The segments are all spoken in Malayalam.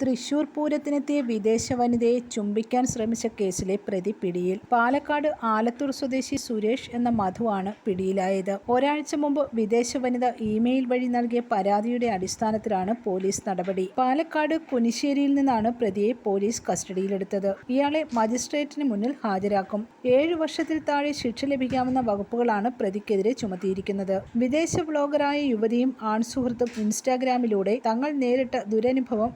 തൃശൂർ പൂരത്തിനെത്തിയ വിദേശ വനിതയെ ചുംബിക്കാൻ ശ്രമിച്ച കേസിലെ പ്രതി പിടിയിൽ. പാലക്കാട് ആലത്തൂർ സ്വദേശി സുരേഷ് എന്ന മധുവാണ് പിടിയിലായത്. ഒരാഴ്ച മുമ്പ് വിദേശ വനിത ഇമെയിൽ വഴി നൽകിയ പരാതിയുടെ അടിസ്ഥാനത്തിലാണ് പോലീസ് നടപടി. പാലക്കാട് കുനിശ്ശേരിയിൽ നിന്നാണ് പ്രതിയെ പോലീസ് കസ്റ്റഡിയിലെടുത്തത്. ഇയാളെ മജിസ്ട്രേറ്റിന് മുന്നിൽ ഹാജരാക്കും. ഏഴു വർഷത്തിൽ താഴെ ശിക്ഷ ലഭിക്കാവുന്ന വകുപ്പുകളാണ് പ്രതിക്കെതിരെ ചുമത്തിയിരിക്കുന്നത്. വിദേശ ബ്ലോഗറായ യുവതിയും ആൺസുഹൃത്തും ഇൻസ്റ്റാഗ്രാമിലൂടെ തങ്ങൾ നേരിട്ട ദുരനുഭവം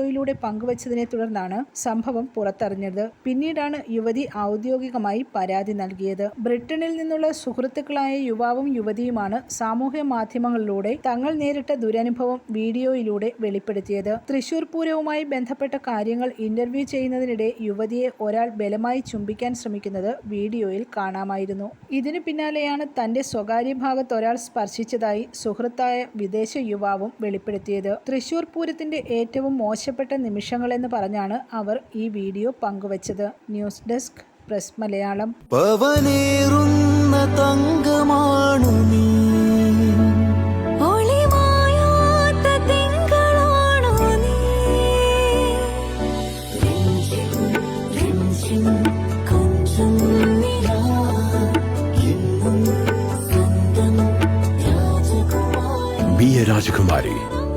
വീഡിയോയിലൂടെ പങ്കുവച്ചതിനെ തുടർന്നാണ് സംഭവം പുറത്തറിഞ്ഞത്. പിന്നീടാണ് യുവതി ഔദ്യോഗികമായി പരാതി നൽകിയത്. ബ്രിട്ടനിൽ നിന്നുള്ള സുഹൃത്തുക്കളായ യുവാവും യുവതിയുമാണ് സാമൂഹ്യ മാധ്യമങ്ങളിലൂടെ തങ്ങൾ നേരിട്ട ദുരനുഭവം വീഡിയോയിലൂടെ വെളിപ്പെടുത്തിയത്. തൃശൂർ പൂരവുമായി ബന്ധപ്പെട്ട കാര്യങ്ങൾ ഇന്റർവ്യൂ ചെയ്യുന്നതിനിടെ യുവതിയെ ഒരാൾ ബലമായി ചുംബിക്കാൻ ശ്രമിക്കുന്നത് വീഡിയോയിൽ കാണാമായിരുന്നു. ഇതിനു പിന്നാലെയാണ് തന്റെ സ്വകാര്യ ഭാഗത്ത് ഒരാൾ സ്പർശിച്ചതായി സുഹൃത്തായ വിദേശ യുവാവും വെളിപ്പെടുത്തിയത്. തൃശൂർ പൂരത്തിന്റെ ഏറ്റവും മോശപ്പെട്ട നിമിഷങ്ങളെന്ന് പറഞ്ഞാണ് അവർ ഈ വീഡിയോ പങ്കുവച്ചത്. News desk press Malayalam. തങ്കമാണു നീ. രാജകുമാരി